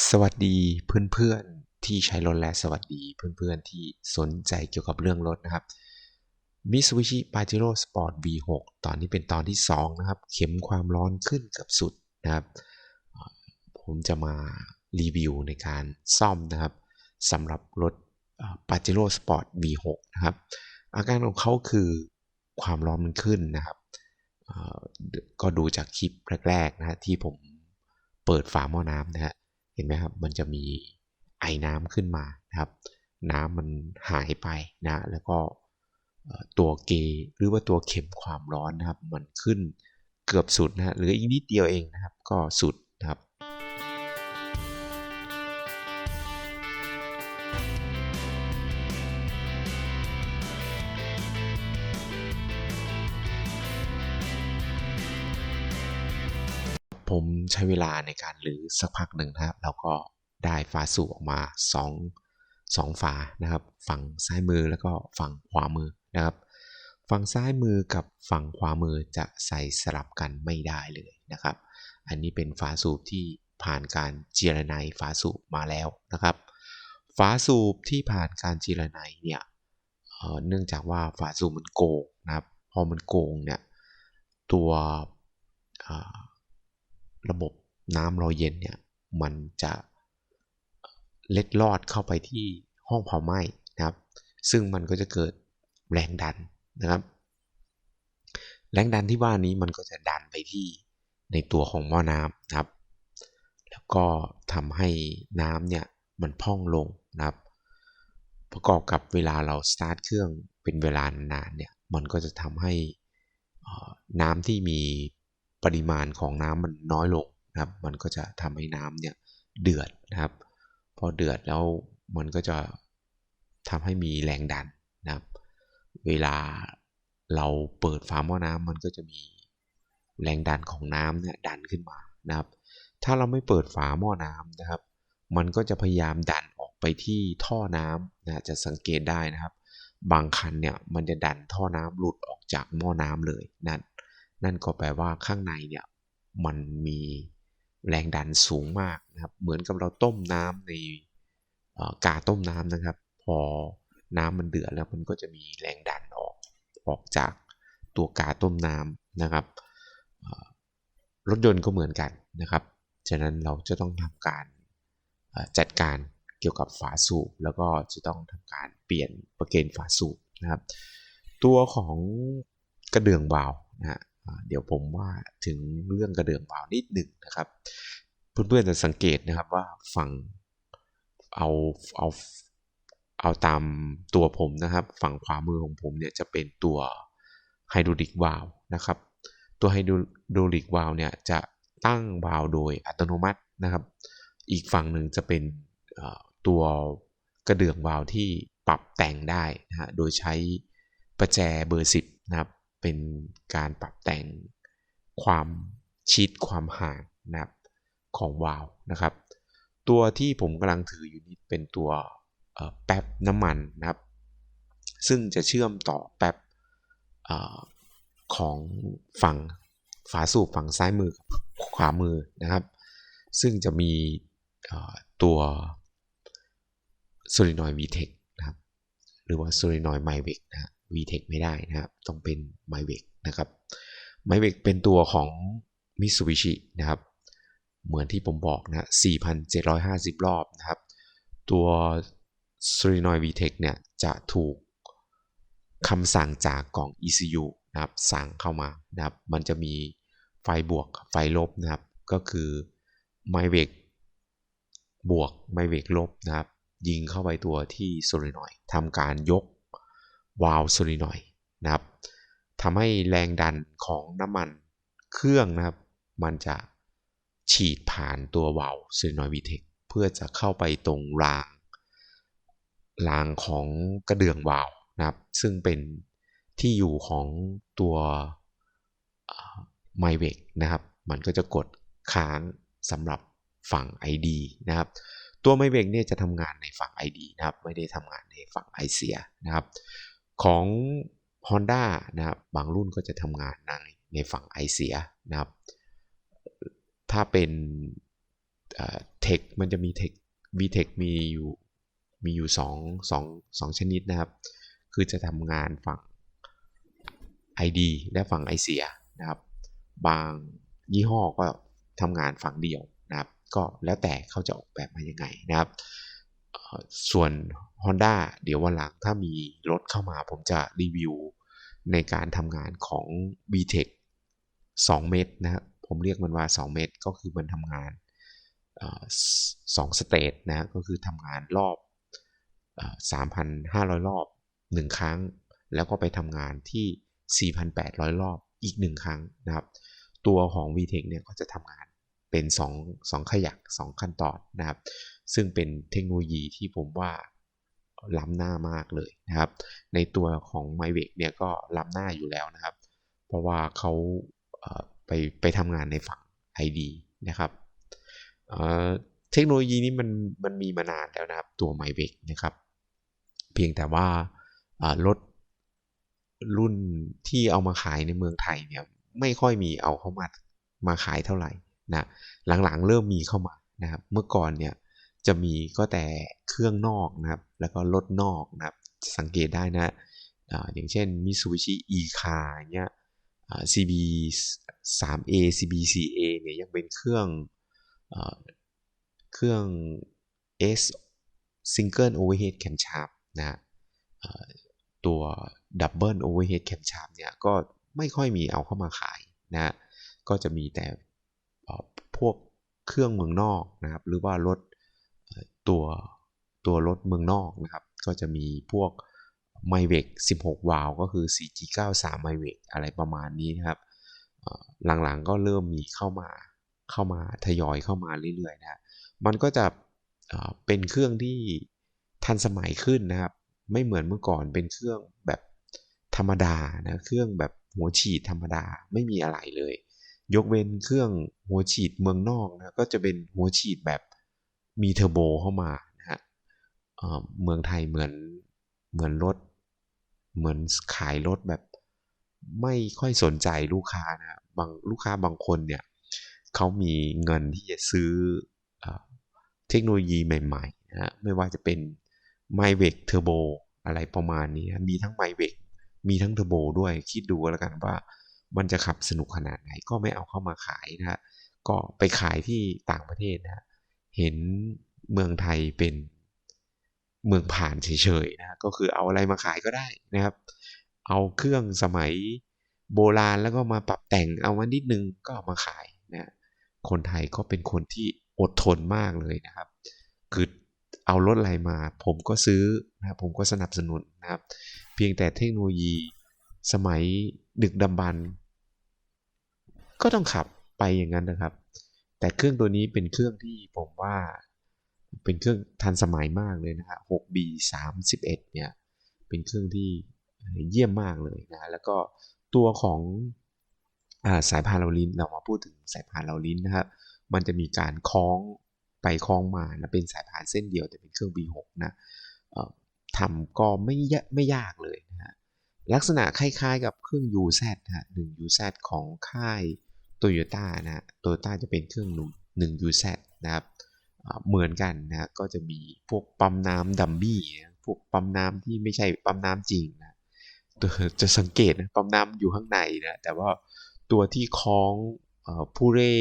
สวัสดีเพื่อนๆที่ใช้รถและสวัสดีเพื่อนๆที่สนใจเกี่ยวกับเรื่องรถนะครับ Mitsubishi Pajero Sport V6 ตอนนี้เป็นตอนที่ 2 นะครับ เข็มความร้อนขึ้นกับสุดนะครับ ผมจะมารีวิวในการซ่อมนะครับสำหรับรถ Pajero Sport V6 นะครับ อาการของเขาคือความร้อนมันขึ้นนะครับ ก็ดูจากคลิปแรกๆนะที่ผมเปิดฝาหม้อน้ำนะฮะ เห็นไหมครับ มันจะมีไอน้ำขึ้นมานะครับ น้ำมันหายไปนะ แล้วก็ตัวเกหรือว่าตัวเข็มความร้อนนะครับ มันขึ้นเกือบสุดนะหรืออีกนิดเดียวเองนะครับ ก็สุด ผมใช้เวลาในการหรือสักพักหนึ่งนะครับ แล้วก็ได้ฝาสูบออกมา2 2ฝานะครับ ฝั่งซ้ายมือแล้วก็ฝั่งขวามือนะครับ ฝั่งซ้ายมือกับฝั่งขวามือจะใส่สลับกันไม่ได้เลยนะครับ อันนี้เป็นฝาสูบที่ผ่านการเจรไนฝาสูบมาแล้วนะครับ ฝาสูบที่ผ่านการเจรไนเนี่ยเนื่องจากว่าฝาสูบมันโกงนะครับ พอมันโกงเนี่ยตัว ระบบน้ำรอเย็นเนี่ยมันจะเล็ดลอดเข้าไปที่ห้องเผาไหม้นะครับ ซึ่งมันก็จะเกิดแรงดันนะครับ แรงดันที่ว่านี้มันก็จะดันไปที่ในตัวของหม้อน้ำนะครับ แล้วก็ทำให้น้ำเนี่ยมันพองลงนะครับ ประกอบกับเวลาเราสตาร์ทเครื่องเป็นเวลานานเนี่ย มันก็จะทำให้น้ำที่มี ปริมาณของน้ำมันน้อยลงนะครับ มันก็จะทำให้น้ำเนี่ยเดือดนะครับ พอเดือดแล้วมันก็จะทำให้มีแรงดันนะครับ เวลาเราเปิดฝาหม้อน้ำมันก็จะมีแรงดันของน้ำเนี่ยดันขึ้นมานะครับ ถ้าเราไม่เปิดฝาหม้อน้ำนะครับ มันก็จะพยายามดันออกไปที่ท่อน้ำนะจะสังเกตได้นะครับ บางคันเนี่ยมันจะดันท่อน้ำหลุดออกจากหม้อน้ำเลยนั่น นั่นก็แปลว่าข้างในเนี่ยมันมีแรงดันสูงมากนะครับ เหมือนกับเราต้มน้ำในกาต้มน้ำนะครับ พอน้ำมันเดือดแล้วมันก็จะมีแรงดันออกออกจากตัวกาต้มน้ำนะครับรถยนต์ก็เหมือนกันนะครับ ฉะนั้นเราจะต้องทำการจัดการเกี่ยวกับฝาสูบ แล้วก็จะต้องทำการเปลี่ยนประเกนฝาสูบนะครับ ตัวของกระเดื่องวาวนะฮะ เดี๋ยวผมว่าถึงเรื่องกระเดื่องวาล์วนิดหนึ่งนะครับ เพื่อนๆจะสังเกตนะครับว่าฝั่งเอาเอาเอาตามตัวผมนะครับ ฝั่งขวามือของผมเนี่ยจะเป็นตัวไฮดรอลิกวาล์วนะครับ ตัวไฮดรอลิกวาล์วเนี่ยจะตั้งวาล์วโดยอัตโนมัตินะครับ อีกฝั่งหนึ่งจะเป็นตัวกระเดื่องวาล์วที่ปรับแต่งได้นะฮะโดยใช้ประแจเบอร์ 10 นะครับ เป็นการปรับแต่งความชิดความห่างนะครับของวาล์วนะครับ ตัวที่ผมกำลังถืออยู่นี้เป็นตัวแป๊บน้ำมันนะครับ ซึ่งจะเชื่อมต่อแป๊บอของฝั่งฝาสูบฝั่งซ้ายมือขวามือนะครับ ซึ่งจะมีตัวโซลินอยด์ VTEC นะครับ หรือว่าโซลินอยด์ MyVec นะ VTEC ไม่ได้นะครับ ต้องเป็น MyVec นะครับ MyVec เป็นตัวของ Mitsubishi นะครับ เหมือนที่ผมบอกนะ 4,750 รอบนะครับ ตัว s o l e n o i VTEC เนี่ยจะถูกคำสั่งจากกล่อง ECU นะครับสั่งเข้ามานะครับ มันจะมีไฟบวกไฟลบนะครับ ก็คือ MyVec บวก MyVec ลบนะครับ ยิงเข้าไปตัวที่ Solenoid ทำการยก วาล์วโซลินอยด์นะครับทำให้แรงดันของน้ำมันเครื่องนะครับ มันจะฉีดผ่านตัววาล์วโซลินอยด์วีเทคเพื่อจะเข้าไปตรงรางรางของกระเดื่องวาล์วนะครับ ซึ่งเป็นที่อยู่ของตัวไมเวกนะครับ มันก็จะกดค้างสำหรับฝั่ง ID นะครับ ตัวไมเวกเนี่ยจะทำงานในฝั่ง ID นะครับ ไม่ได้ทำงานในฝั่งไอเสียนะครับ ของ Honda นะครับบางรุ่นก็จะทำงานในในฝั่งไอเสียนะครับ ถ้าเป็นเทคมันจะมีเทค VTEC มีอยู่มีอยู่สองสองสองชนิดนะครับ คือจะทำงานฝั่ง ID และฝั่ง i อเสียนะครับ บางยี่ห้อก็ทำงานฝั่งเดียวนะครับ ก็แล้วแต่เขาจะออกแบบมายังไงนะครับ ส่วน Honda เดี๋ยววันหลังถ้ามีรถเข้ามาผมจะรีวิวในการทำงานของ VTEC 2 เมตรนะครับผมเรียกมันว่า 2 เมตรก็คือมันทำงานสองสเตจนะก็คือทำงานรอบ 3,500 รอบ 1 ครั้ง แล้วก็ไปทำงานที่ 4,800 รอบอีก 1 ครั้งนะครับ ตัวของ VTEC เนี่ยก็จะทำงานเป็น 2 2 ขยัก 2 ขั้นตอนนะครับ ซึ่งเป็นเทคโนโลยีที่ผมว่าล้ำหน้ามากเลยนะครับ ในตัวของ m y v e c เนี่ยก็ล้ำหน้าอยู่แล้วนะครับ เพราะว่าเขาไปไปทำงานในฝั่ง ID นะครับเทคโนโลยีนี้มันมันมีมานานแล้วนะครับ ตัว m y v e c นะครับ เพียงแต่ว่ารถรุ่นที่เอามาขายในเมืองไทยเนี่ยไม่ค่อยมีเอาเข้ามามาขายเท่าไหร่นะหลังๆเริ่มมีเข้ามานะครับ เมื่อก่อนเนี่ย จะมีก็แต่เครื่องนอกนะครับ แล้วก็รถนอกนะครับ สังเกตได้นะออย่างเช่น Mitsubishi e-car เงี้ย CB 3A CB 4A เนี่ยยังเป็นเครื่องเครื่อง S Single Overhead Camshaft นะตัว Double Overhead Camshaft เนี่ยก็ไม่ค่อยมีเอาเข้ามาขายนะก็จะมีแต่พวกเครื่องเมืองนอกนะครับ หรือว่ารถ ตัวตัวรถเมืองนอกนะครับ ก็จะมีพวก m y v e c 16 วาล์วก็คือ 4G93 m y v e c อะไรประมาณนี้นะครับ หลังๆก็เริ่มมีเข้ามาเข้ามาทยอยเข้ามาเรื่อยๆนะมันก็จะเป็นเครื่องที่ทันสมัยขึ้นนะครับ ไม่เหมือนเมื่อก่อนเป็นเครื่องแบบธรรมดานะเครื่องแบบหัวฉีดธรรมดาไม่มีอะไรเลย ยกเว้นเครื่องหัวฉีดเมืองนอกนะก็จะเป็นหัวฉีดแบบ มีเทอร์โบเข้ามานะฮะเมืองไทยเหมือนเหมือนรถ เหมือนขายรถแบบไม่ค่อยสนใจลูกค้านะบางลูกค้าบางคนเนี่ยเขามีเงินที่จะซื้อเทคโนโลยีใหม่ๆนะไม่ว่าจะเป็น m y v e c Turbo อะไรประมาณนี้มีทั้ง m y v e c มีทั้ง Turbo ด้วยคิดดูแล้วกันว่ามันจะขับสนุกขนาดไหนก็ไม่เอาเข้ามาขายนะก็ไปขายที่ต่างประเทศนะ เห็นเมืองไทยเป็นเมืองผ่านเฉยๆนะก็คือเอาอะไรมาขายก็ได้นะครับ เอาเครื่องสมัยโบราณแล้วก็มาปรับแต่งเอามานิดนึงก็เอามาขายนะคนไทยก็เป็นคนที่อดทนมากเลยนะครับ คือเอารถอะไรมา ผมก็ซื้อนะครับผมก็สนับสนุนนะครับ เพียงแต่เทคโนโลยีสมัยดึกดำบรรก็ต้องขับไปอย่างนั้นนะครับ แต่เครื่องตัวนี้เป็นเครื่องที่ผมว่าเป็นเครื่องทันสมัยมากเลยนะฮะ 6B 31 เนี่ย เป็นเครื่องที่เยี่ยมมากเลยนะ แล้วก็ตัวของอสายพานเราลิ้น เรามาพูดถึงสายพานเราลิ้นนะครับ มันจะมีการคล้องไปคล้องมานะ เป็นสายพานเส้นเดียวแต่เป็นเครื่อง B6 นะทำก็ไม่ไม่ยากเลยนะฮะ ลักษณะคล้ายๆกับเครื่อง UZ นะฮะ 1 UZ ของค่าย โตโยต้านะโตโยต้าจะเป็นเครื่อง1 UZ นะครับเหมือนกันนะก็จะมีพวกปั๊มน้ำดัมบี้พวกปั๊มน้ำที่ไม่ใช่ปั๊มน้ำจริงนะจะสังเกตนะปั๊มน้ำอยู่ข้างในนะแต่ว่าตัวที่คล้องผู้เร่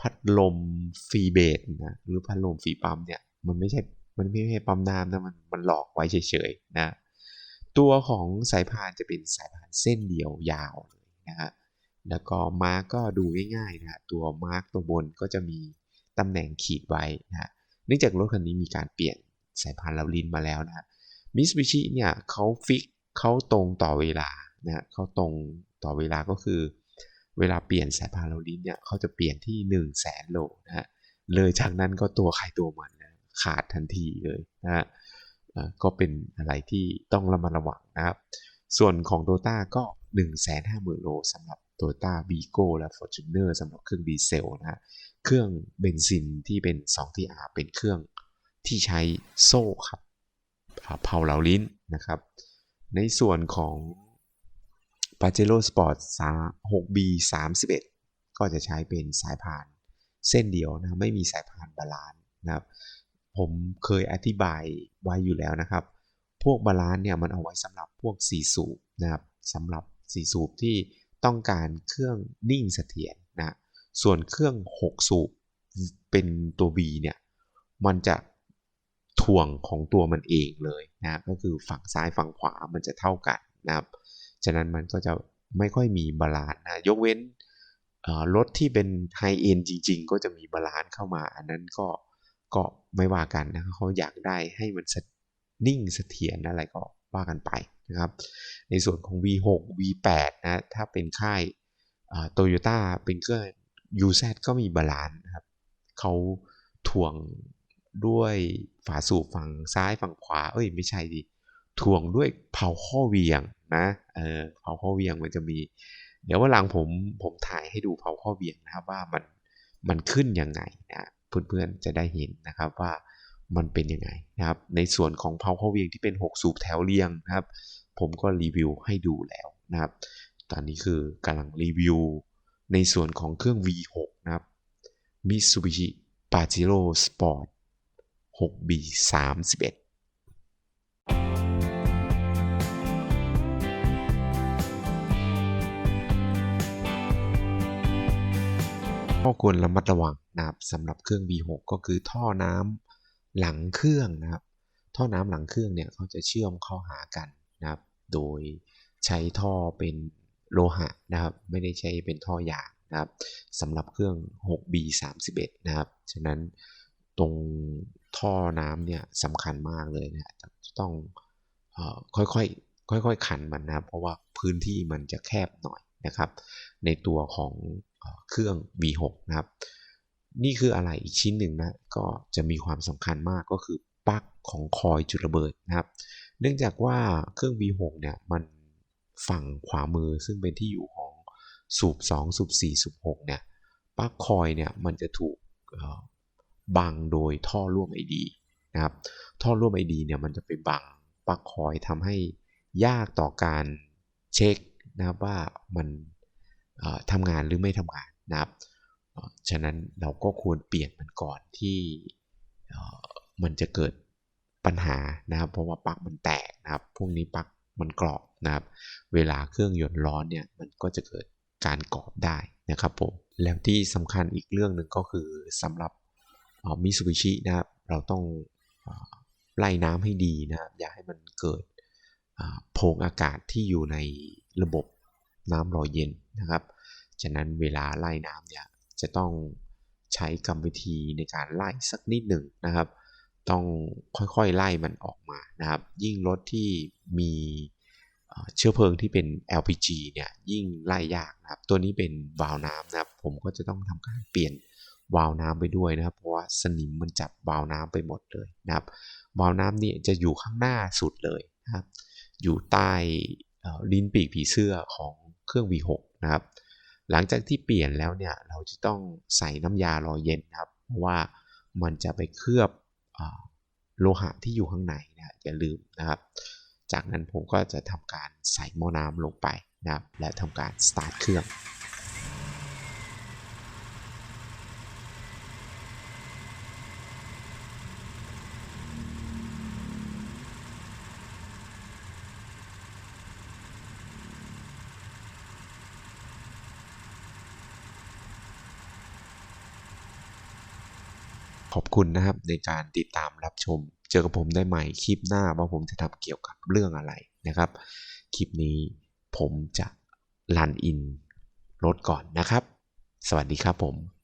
พัดลมฟรีเบสนะหรือพัดลมฟรีปั๊มเนี่ยมันไม่ใช่มันไม่ใช่ปั๊มน้ำนะมันมันหลอกไว้เฉยๆนะตัวของสายพานจะเป็นสายพานเส้นเดียวยาวเลยนะฮะ แล้วก็มาร์กก็ดูง่ายๆนะตัวมาร์กตัวบนก็จะมีตำแหน่งขีดไว้นะเนื่องจากรถคันนี้มีการเปลี่ยนสายพานลาลินมาแล้วนะมิสบิชิเนี่ยเขาฟิกเขาตรงต่อเวลานะเขาตรงต่อเวลาก็คือ เวลาเปลี่ยนสายพานลาลินเนี่ยเขาจะเปลี่ยนที่ 1 0 0 0 0แสนโลนะฮะเลยจากนั้นก็ตัวใครตัวมันนะขาดทันทีเลยนะฮะก็เป็นอะไรที่ต้องระมัดระวังนะครับ ส่วนของโตต้าก็ 1 5 0 0 0 0โลสำหรับ โตต้าบีโก้และ Fortuner สำหรับเครื่องดีเซลนะฮะ เครื่องเบนซินที่เป็น 2TR เป็นเครื่องที่ใช้โซ่ครับเผาเหลาลิ้นนะครับ ในส่วนของ p a j e r o Sport 6B 31ก็จะใช้เป็นสายพานเส้นเดียวนะ ไม่มีสายพานบาลานซ์นะครับ ผมเคยอธิบายไว้อยู่แล้วนะครับ พวกบาลานซ์เนี่ยมันเอาไว้สำหรับพวกสีสูบนะครับสำหรับสีสูบที่ ต้องการเครื่องนิ่งเสถียรนะส่วนเครื่อง 6 สูบเป็นตัว V เนี่ยมันจะถ่วงของตัวมันเองเลยนะก็คือฝั่งซ้ายฝั่งขวามันจะเท่ากันนะครับฉะนั้นมันก็จะไม่ค่อยมีบาลานซ์นะยกเว้นรถที่เป็นไฮเอ็นจริง ๆ ก็จะมีบาลานซ์เข้ามา อันนั้นก็ก็ไม่ว่ากันนะเขาอยากได้ให้มันนิ่งเสถียรอะไรก็ว่ากันไป นะครับ ในส่วนของ V6 V8 นะถ้าเป็นค่ายโตโยต้าเป็นเครื่อง UZ ก็มีบาลานซ์นะครับเขาถ่วงด้วยฝาสูบฝั่งซ้ายฝั่งขวา เอ้ยไม่ใช่ดิถ่วงด้วยเผาข้อเวียงนะเออเผาข้อเวียงมันจะมี เดี๋ยวว่าหลังผมผมถ่ายให้ดูเผาข้อเวียงนะครับว่ามันมันขึ้นยังไงนะเพื่อนๆจะได้เห็นนะครับว่า มันเป็นยังไงนะครับ ในส่วนของเผาข้อเวียงที่เป็น 6 สูบแถวเรียงนะครับ ผมก็รีวิวให้ดูแล้วนะครับ ตอนนี้คือกำลังรีวิว ในส่วนของเครื่อง V6 นะครับ Mitsubishi Pajero Sport 6B 31 ข้อควรระมัดระวังนะครับสำหรับเครื่อง V6 ก็คือท่อน้ำ หลังเครื่องนะครับ ท่อน้ำหลังเครื่องเนี่ยเขาจะเชื่อมเข้าหากันนะครับ โดยใช้ท่อเป็นโลหะนะครับ ไม่ได้ใช้เป็นท่อยางนะครับสำหรับเครื่อง 6B 31 นะครับ ฉะนั้นตรงท่อน้ำเนี่ยสำคัญมากเลยนะจะต้องค่อยๆค่อยๆขันมันนะครับเพราะว่าพื้นที่มันจะแคบหน่อยนะครับ ในตัวของเครื่อง V6 นะครับ นี่คืออะไรอีกชิ้นหนึ่งนะ ก็จะมีความสำคัญมากก็คือปลั๊กของคอยจุดระเบิดนะครับ เนื่องจากว่าเครื่อง V6 เนี่ยมันฝั่งขวามือซึ่งเป็นที่อยู่ของสูบ 2 สูบ 4 สูบ 6 เนี่ยปลั๊กคอยเนี่ยมันจะถูกบังโดยท่อร่วม ID นะครับ ท่อร่วม ID เนี่ยมันจะไปบังปลั๊กคอยทำให้ยากต่อการเช็คนะครับว่ามันทำงานหรือไม่ทำงานนะครับ ฉะนั้นเราก็ควรเปลี่ยนมันก่อนที่มันจะเกิดปัญหานะครับ เพราะว่าปลั๊กมันแตกนะครับ พวกนี้ปลั๊กมันกรอบนะครับ เวลาเครื่องยนต์ร้อนเนี่ยมันก็จะเกิดการกรอบได้นะครับผม แล้วที่สำคัญอีกเรื่องหนึ่งก็คือสำหรับมิซูบิชินะครับ เราต้องไล่น้ำให้ดีนะครับ อย่าให้มันเกิดโพรงอากาศที่อยู่ในระบบน้ำรอเย็นนะครับ ฉะนั้นเวลาไล่น้ำเนี่ย จะต้องใช้กรรมวิธีในการไล่สักนิดหนึ่งนะครับ ต้องค่อยๆไล่มันออกมานะครับ ยิ่งรถที่มีเชื้อเพลิงที่เป็น LPG เนี่ยยิ่งไล่ยากนะครับ ตัวนี้เป็นวาล์วน้ำนะครับ ผมก็จะต้องทำการเปลี่ยนวาล์วน้ำไปด้วยนะครับ เพราะว่าสนิมมันจับวาล์วน้ำไปหมดเลยนะครับ วาล์วน้ำนี่จะอยู่ข้างหน้าสุดเลยนะครับ อยู่ใต้ลิ้นปีกผีเสื้อของเครื่อง V6 นะครับ หลังจากที่เปลี่ยนแล้วเนี่ยเราจะต้องใส่น้ำยารอเย็นนะครับ เพราะว่ามันจะไปเคลือบโลหะที่อยู่ข้างในนะอย่าลืมนะครับ จากนั้นผมก็จะทำการใส่หม้อน้ำลงไปนะครับ และทำการสตาร์ทเครื่อง ขอบคุณนะครับในการติดตามรับชม เจอกับผมได้ใหม่คลิปหน้าว่าผมจะทำเกี่ยวกับเรื่องอะไรนะครับ คลิปนี้ผมจะลันอินรถก่อนนะครับ สวัสดีครับผม